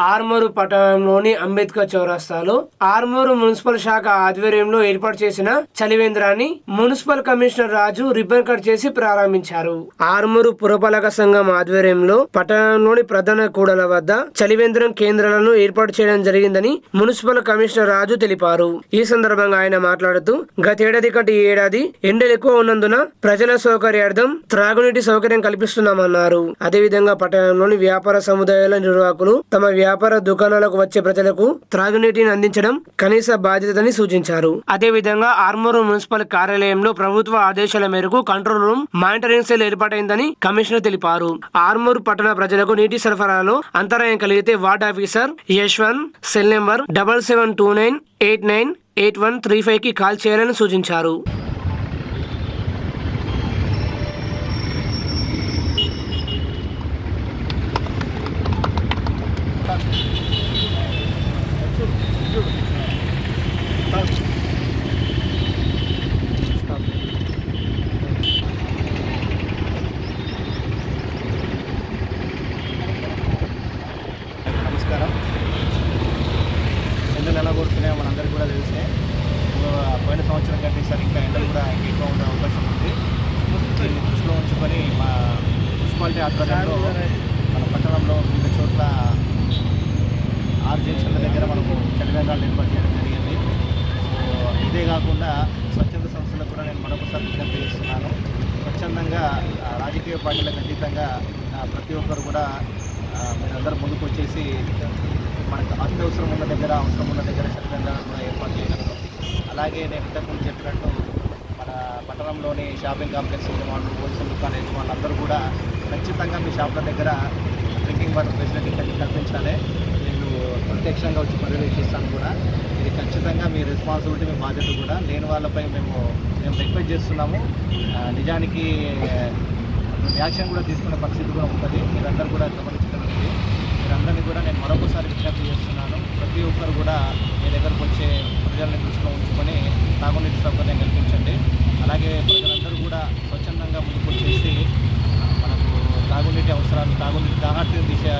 ఆర్మూరు పట్టణంలోని అంబేద్కర్ చౌరస్తాలో ఆర్మూరు మున్సిపల్ శాఖ ఆధ్వర్యంలో ఏర్పాటు చేసిన చలివేంద్రాన్ని municipal commissioner Raju ribbon cut చేసి ప్రారంభించారు. ఆర్మూరు పురపాలక సంఘం ఆధ్వర్యంలో పట్టణంలోని ప్రధాన కూడల వద్ద చలివేంద్రం కేంద్రాలను ఏర్పాటు చేయడం జరిగిందని మున్సిపల్ కమిషనర్ రాజు తెలిపారు. ఈ సందర్భంగా ఆయన మాట్లాడుతూ గతేడాది కటి ఈ ఏడాది ఎండలు ఎక్కువ ఉన్నందున ప్రజల సౌకర్యార్థం త్రాగునీటి సౌకర్యం కల్పిస్తున్నామన్నారు. అదేవిధంగా పట్టణంలోని వ్యాపార సముదాయాల నిర్వాహకులు తమ వ్యాపార దుకాణాలకు వచ్చే ప్రజలకు త్రాగునీటిని అందించడం కనీస బాధ్యతని సూచించారు. అదేవిధంగా ఆర్మూరు మున్సిపల్ కార్యాలయంలో ప్రభుత్వ ఆదేశాల మేరకు కంట్రోల్ రూమ్ మానిటరింగ్ సెల్ ఏర్పాటైందని కమిషనర్ తెలిపారు. ఆర్మూరు పట్టణ ప్రజలకు నీటి సరఫరాలో అంతరాయం కలిగితే ward officer Yashwant cell number double seven two nine eight nine eight one three ఫైవ్కి కాల్ చేయాలని సూచించారు. నమస్కారం. ఎండలు ఎలా కొడుతున్నాయో మనందరికీ కూడా తెలిసే. ఆ, పోయిన సంవత్సరం కంటే ఈసారి ఇంకా ఎండలు కూడా ఇంకా ఎక్కువ ఉండే అవకాశం ఉంది. దీన్ని దృష్టిలో ఉంచుకొని మా మున్సిపాలిటీ ఆధ్వర్యంలో మన పట్టణంలో వివిధ చోట్ల ఆరు జంక్షన్ల దగ్గర మనకు చలివేంద్రాలు ఏర్పాటు చేయడం జరిగింది సో ఇదే కాకుండా స్వచ్ఛంద సంస్థలకు కూడా నేను మరొకసారి విజ్ఞప్తి చేస్తున్నాను. స్వచ్ఛందంగా రాజకీయ పార్టీలకు అతీతంగా ప్రతి ఒక్కరు కూడా మీరందరూ ముందుకు వచ్చేసి మనకు అత్యవసరం ఉన్న దగ్గర అవసరం ఉన్న దగ్గర చలివేంద్రాలను కూడా ఏర్పాటు చేయగలరు. అలాగే నేను ఇంతకుముందు చెప్పినట్టు మన పట్టణంలోని షాపింగ్ కాంప్లెక్స్ యజమానులు హోల్సేల్ దుకాణ యజమానులు అందరూ కూడా ఖచ్చితంగా మీ షాప్ల దగ్గర డ్రింకింగ్ వాటర్ ఫెసిలిటీ కల్పించాలి. ప్రత్యక్షంగా వచ్చి పర్యవేక్షిస్తాను కూడా. ఇది ఖచ్చితంగా మీ రెస్పాన్సిబిలిటీ మీ బాధ్యత కూడా. లేని వాళ్ళపై మేము మేము రిక్వెస్ట్ చేస్తున్నాము. నిజానికి యాక్షన్ కూడా తీసుకునే పరిస్థితి కూడా ఉంటుంది. మీరందరూ కూడా గమనించగలిగింది మీరందరినీ కూడా నేను మరొకసారి విజ్ఞప్తి చేస్తున్నాను. ప్రతి ఒక్కరు కూడా మీ దగ్గరకు వచ్చే ప్రజల్ని దృష్టిలో ఉంచుకొని తాగునీటి సౌకర్యం కల్పించండి. అలాగే ప్రజలందరూ కూడా స్వచ్ఛందంగా ముందుకు చేసి మనకు తాగునీటి అవసరాలు తాగునీటి దాహార్తిని తీసే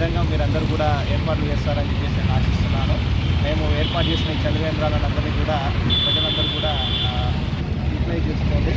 విధంగా మీరందరూ కూడా ఏర్పాట్లు చేస్తారని చెప్పేసి నేను ఆశిస్తున్నాను. మేము ఏర్పాటు చేసిన ఈ చలివేంద్రాలను అందరినీ కూడా ప్రజలందరూ కూడా యూటిలైజ్ చేసుకోండి.